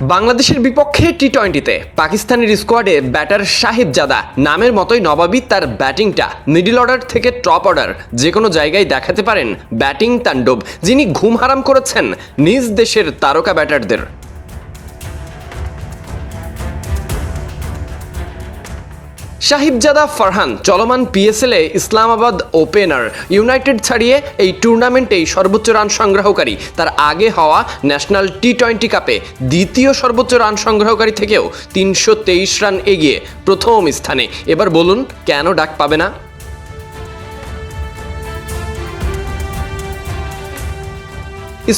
বাংলাদেশের বিপক্ষে টি টোয়েন্টিতে পাকিস্তানের স্কোয়াডে ব্যাটার সাহিব জাদা নামের মতোই নবাবী তার ব্যাটিংটা মিডিল অর্ডার থেকে টপ অর্ডার যে কোনো জায়গায় দেখাতে পারেন ব্যাটিং তাণ্ডব যিনি ঘুম হারাম করেছেন নিজ দেশের তারকা ব্যাটারদের। সাহিবজাদা ফারহান চলমান পিএসএলে ইসলামাবাদ ওপেনার ইউনাইটেড ছাড়িয়ে এই টুর্নামেন্টেই সর্বোচ্চ রান সংগ্রহকারী। তার আগে হওয়া ন্যাশনাল টি টোয়েন্টি কাপে দ্বিতীয় সর্বোচ্চ রান সংগ্রহকারী থেকেও তিনশো তেইশ রান এগিয়ে প্রথম স্থানে। এবার বলুন, কেন ডাক পাবে না?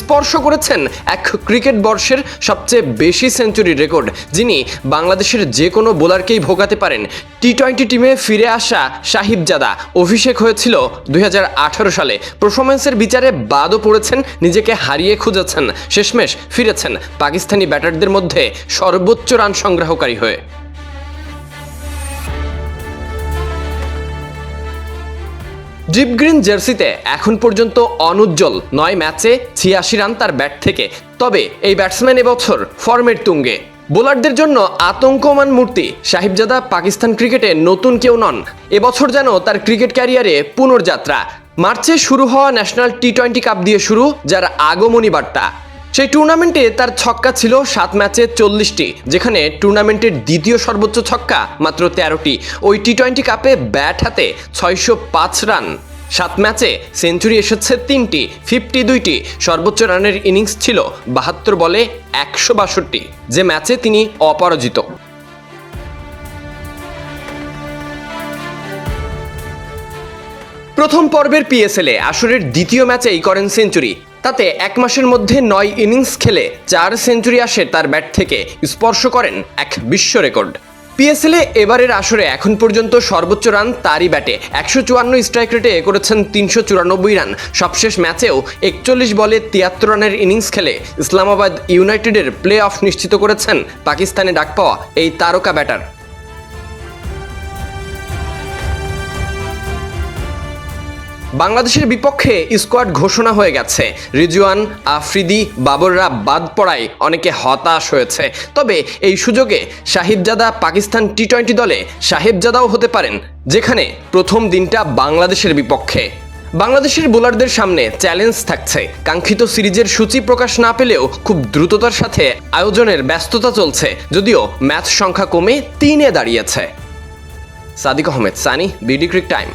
স্পর্শ করেছেন এক ক্রিকেট বর্ষের সবচেয়ে বেশি সেঞ্চুরি রেকর্ড, যিনি বাংলাদেশের যে কোনো বোলারকেই ভোগাতে পারেন। টি টোয়েন্টি টিমে ফিরে আসা সাহিব জাদা অভিষেক হয়েছিল দুই হাজার আঠেরো সালে। পারফরমেন্সের বিচারে বাদও পড়েছেন, নিজেকে হারিয়ে খুঁজেছেন। শেষমেশ ফিরেছেন পাকিস্তানি ব্যাটারদের মধ্যে সর্বোচ্চ রান সংগ্রহকারী হয়ে। ডিপ গ্রিন জার্সিতে এখন পর্যন্ত অনুজ্জ্বল নয় ম্যাচে ছিয়াশি রান তার ব্যাট থেকে। তবে এই ব্যাটসম্যান এবছর ফর্মের তুঙ্গে। বোলারদের জন্য আতঙ্কমান মূর্তি। সাহিবজাদা পাকিস্তান ক্রিকেটে নতুন কেউ নন। এবছর যেন তার ক্রিকেট ক্যারিয়ারে পুনর্যাত্রা। মার্চে শুরু হওয়া ন্যাশনাল টি টোয়েন্টি কাপ দিয়ে শুরু, যার আগমনী বার্তা। সেই টুর্নামেন্টে তার ছক্কা ছিল সাত ম্যাচে চল্লিশটি, যেখানে টুর্নামেন্টের দ্বিতীয় সর্বোচ্চ ছক্কা মাত্র তেরোটি। ওই টি টোয়েন্টি কাপে ব্যাট হাতে ছয়শো পাঁচ রান সাত ম্যাচে সেঞ্চুরি এসেছে তিনটি ফিফটি দুইটি। সর্বোচ্চ রানের ইনিংস ছিল বাহাত্তর বলে একশো বাষট্টি, যে ম্যাচে তিনি অপরাজিত। প্রথম পর্বের পিএসএলে আসরের দ্বিতীয় ম্যাচেই করেন সেঞ্চুরি তাতে এক মাসের মধ্যে নয় ইনিংস খেলে চার সেঞ্চুরি আসে তার ব্যাট থেকে। স্পর্শ করেন এক বিশ্ব রেকর্ড। পিএসএলে এবারের আসরে এখন পর্যন্ত সর্বোচ্চ রান তারই ব্যাটে। একশো চুয়ান্ন স্ট্রাইক রেটে করেছেন তিনশো চুরানব্বই রান। সবশেষ ম্যাচেও একচল্লিশ বলে তিয়াত্তর রানের ইনিংস খেলে ইসলামাবাদ ইউনাইটেডের প্লে অফ নিশ্চিত করেছেন পাকিস্তানে ডাক পাওয়া এই তারকা ব্যাটার। বাংলাদেশের বিপক্ষে স্কোয়াড ঘোষণা হয়ে গেছে। রিজওয়ান, আফ্রিদি, বাবররা বাদ পড়ায় অনেকে হতাশ হয়েছে। তবে এই সুযোগে সাহিবজাদা পাকিস্তান টি টোয়েন্টি দলে সাহেবজাদাও হতে পারেন, যেখানে প্রথম দিনটা বাংলাদেশের বিপক্ষে। বাংলাদেশের বোলারদের সামনে চ্যালেঞ্জ থাকছে। কাঙ্ক্ষিত সিরিজের সূচি প্রকাশ না পেলেও খুব দ্রুততার সাথে আয়োজনের ব্যস্ততা চলছে, যদিও ম্যাচ সংখ্যা কমে তিনে দাঁড়িয়েছে। Sadiq Ahmed, Sunny, BD cric time.